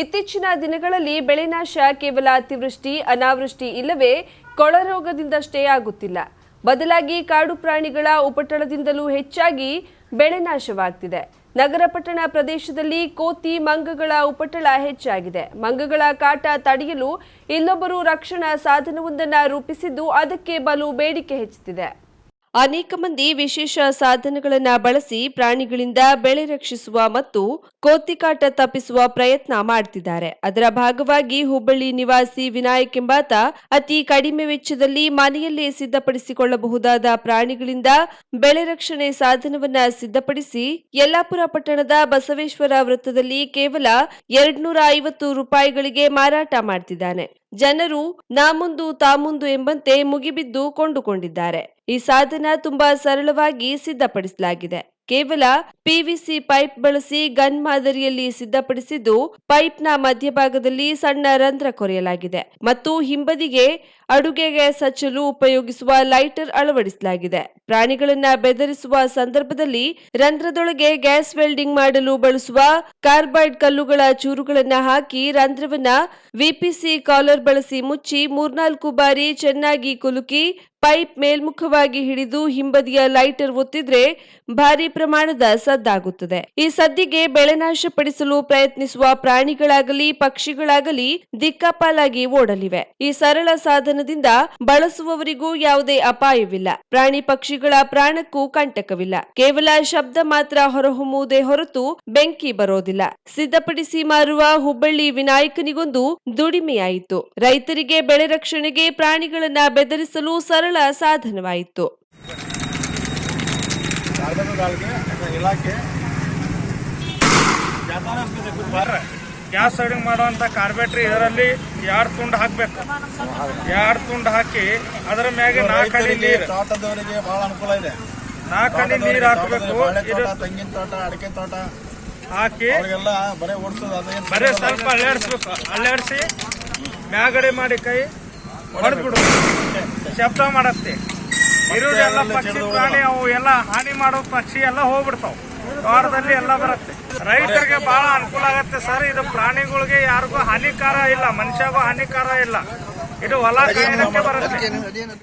ಇತ್ತೀಚಿನ ದಿನಗಳಲ್ಲಿ ಬೆಳೆ ನಾಶ ಕೇವಲ ಅತಿವೃಷ್ಟಿ, ಅನಾವೃಷ್ಟಿ ಇಲ್ಲವೇ ಕೊಳರೋಗದಿಂದಷ್ಟೇ ಆಗುತ್ತಿಲ್ಲ. ಬದಲಾಗಿ ಕಾಡು ಪ್ರಾಣಿಗಳ ಉಪಟಳದಿಂದಲೂ ಹೆಚ್ಚಾಗಿ ಬೆಳೆ ನಾಶವಾಗ್ತಿದೆ. ನಗರ ಪಟ್ಟಣ ಪ್ರದೇಶದಲ್ಲಿ ಕೋತಿ ಮಂಗಗಳ ಉಪಟಳ ಹೆಚ್ಚಾಗಿದೆ. ಮಂಗಗಳ ಕಾಟ ತಡೆಯಲು ಇನ್ನೊಬ್ಬರು ರಕ್ಷಣಾ ಸಾಧನವೊಂದನ್ನು ರೂಪಿಸಿದ್ದು ಅದಕ್ಕೆ ಬಲು ಬೇಡಿಕೆ ಹೆಚ್ಚುತ್ತಿದೆ ಅನೇಕ ಮಂದಿ ವಿಶೇಷ ಸಾಧನಗಳನ್ನ ಬಳಸಿ ಪ್ರಾಣಿಗಳಿಂದ ಬೆಳೆ ರಕ್ಷಿಸುವ ಮತ್ತು ಕೋತಿಕಾಟ ತಪ್ಪಿಸುವ ಪ್ರಯತ್ನ ಮಾಡ್ತಿದ್ದಾರೆ. ಅದರ ಭಾಗವಾಗಿ ಹುಬ್ಬಳ್ಳಿ ನಿವಾಸಿ ವಿನಾಯಕ್ ಎಂಬಾತ ಅತಿ ಕಡಿಮೆ ವೆಚ್ಚದಲ್ಲಿ ಮನೆಯಲ್ಲೇ ಸಿದ್ಧಪಡಿಸಿಕೊಳ್ಳಬಹುದಾದ ಪ್ರಾಣಿಗಳಿಂದ ಬೆಳೆ ರಕ್ಷಣೆ ಸಾಧನವನ್ನ ಸಿದ್ಧಪಡಿಸಿ ಯಲ್ಲಾಪುರ ಪಟ್ಟಣದ ಬಸವೇಶ್ವರ ವೃತ್ತದಲ್ಲಿ ಕೇವಲ ಎರಡ್ನೂರ ಐವತ್ತು ರೂಪಾಯಿಗಳಿಗೆ ಮಾರಾಟ ಮಾಡ್ತಿದ್ದಾನೆ. ಜನರು ನಾಮುಂದು ತಾಮುಂದು ಎಂಬಂತೆ ಮುಗಿಬಿದ್ದು ಕೊಂಡುಕೊಂಡಿದ್ದಾರೆ. ಈ ಸಾಧನ ತುಂಬಾ ಸರಳವಾಗಿ ಸಿದ್ಧಪಡಿಸಲಾಗಿದೆ. ಕೇವಲ ಪಿವಿಸಿ ಪೈಪ್ ಬಳಸಿ ಗನ್ ಮಾದರಿಯಲ್ಲಿ ಸಿದ್ಧಪಡಿಸಿದ್ದು ಪೈಪ್ನ ಮಧ್ಯಭಾಗದಲ್ಲಿ ಸಣ್ಣ ರಂಧ್ರ ಕೊರೆಯಲಾಗಿದೆ ಮತ್ತು ಹಿಂಬದಿಗೆ ಅಡುಗೆಗೆ ಸಚ್ಚಲು ಉಪಯೋಗಿಸುವ ಲೈಟರ್ ಅಳವಡಿಸಲಾಗಿದೆ. ಪ್ರಾಣಿಗಳನ್ನ ಬೆದರಿಸುವ ಸಂದರ್ಭದಲ್ಲಿ ರಂಧ್ರದೊಳಗೆ ಗ್ಯಾಸ್ ವೆಲ್ಡಿಂಗ್ ಮಾಡಲು ಬಳಸುವ ಕಾರ್ಬೈಡ್ ಕಲ್ಲುಗಳ ಚೂರುಗಳನ್ನ ಹಾಕಿ ರಂಧ್ರವನ್ನ ವಿಪಿಸಿ ಕಾಲರ್ ಬಳಸಿ ಮುಚ್ಚಿ ಮೂರ್ನಾಲ್ಕು ಬಾರಿ ಚೆನ್ನಾಗಿ ಕುಲುಕಿ ಪೈಪ್ ಮೇಲ್ಮುಖವಾಗಿ ಹಿಡಿದು ಹಿಂಬದಿಯ ಲೈಟರ್ ಒತ್ತಿದ್ರೆ ಭಾರಿ ಪ್ರಮಾಣದ ಸದ್ದಾಗುತ್ತದೆ. ಈ ಸದ್ದಿಗೆ ಬೆಳೆ ನಾಶಪಡಿಸಲು ಪ್ರಯತ್ನಿಸುವ ಪ್ರಾಣಿಗಳಾಗಲಿ, ಪಕ್ಷಿಗಳಾಗಲಿ ದಿಕ್ಕಾಪಾಲಾಗಿ ಓಡಲಿವೆ. ಈ ಸರಳ ಸಾಧನದಿಂದ ಬಳಸುವವರಿಗೂ ಯಾವುದೇ ಅಪಾಯವಿಲ್ಲ. ಪ್ರಾಣಿ ಪಕ್ಷಿಗಳ ಪ್ರಾಣಕ್ಕೂ ಕಂಟಕವಿಲ್ಲ. ಕೇವಲ ಶಬ್ದ ಮಾತ್ರ ಹೊರಹೊಮ್ಮುವುದೇ ಹೊರತು ಬೆಂಕಿ ಬರೋದಿಲ್ಲ. ಸಿದ್ಧಪಡಿಸಿ ಮಾರುವ ಹುಬ್ಬಳ್ಳಿ ವಿನಾಯಕನಿಗೊಂದು ದುಡಿಮೆಯಾಯಿತು. ರೈತರಿಗೆ ಬೆಳೆ ರಕ್ಷಣೆಗೆ ಪ್ರಾಣಿಗಳನ್ನ ಬೆದರಿಸಲು ಸರಳ ಸಾಧನವಾಯಿತು. ಕಾರ್ಮಿಕಗಳಿಗೆ ಇಲಾಖೆ ಗ್ಯಾಸ್ ಸೈಡಿಂಗ್ ಮಾಡುವಂಥ ಕಾರ್ಬೇಟ್ರಿ ಇದರಲ್ಲಿ ಎರಡು ತುಂಡು ಹಾಕ್ಬೇಕು? ಎರಡು ತುಂಡು ಹಾಕಿ ಅದರ ಮ್ಯಾಗೆ ನಾಲ್ಕು ಅಡಿ ನೀರು. ತೋಟದವರಿಗೆ ಬಹಳ ಅನುಕೂಲ ಇದೆ. ನಾಲ್ಕು ಅಡಿ ನೀರು ಹಾಕಬೇಕು. ತೆಂಗಿನ ತೋಟ ಅಡಿಕೆ ತೋಟ ಹಾಕಿ ಅವ್ರಿಗೆಲ್ಲ ಬರೀ ಓಡಿಸೋದು ಬರೀ ಸ್ವಲ್ಪ ಅಲ್ಲಾಡಿಸ್ಬೇಕು. ಅಲ್ಲಾಡಿಸಿ ಮ್ಯಾಗಡೆ ಮಾಡಿ ಕೈ ಹೊಡೆದ್ಬಿಡು ಶಬ್ದ ಮಾಡತ್ತೆ. ಇರುವುದೆಲ್ಲ ಪಕ್ಷಿ ಪ್ರಾಣಿ ಅವು ಎಲ್ಲ ಹಾನಿ ಮಾಡೋ ಪಕ್ಷಿ ಎಲ್ಲ ಹೋಗ್ಬಿಡ್ತಾವ. ತೋಟದಲ್ಲಿ ಎಲ್ಲ ಬರುತ್ತೆ. ರೈತರಿಗೆ ಬಹಳ ಅನುಕೂಲ ಆಗತ್ತೆ ಸರ್. ಇದು ಪ್ರಾಣಿಗಳಿಗೆ ಯಾರಿಗೂ ಹಾನಿಕಾರ ಇಲ್ಲ ಮನುಷ್ಯಗೂ ಹಾನಿಕಾರ ಇಲ್ಲ. ಇದು ಹೊಲ ಬರುತ್ತೆ.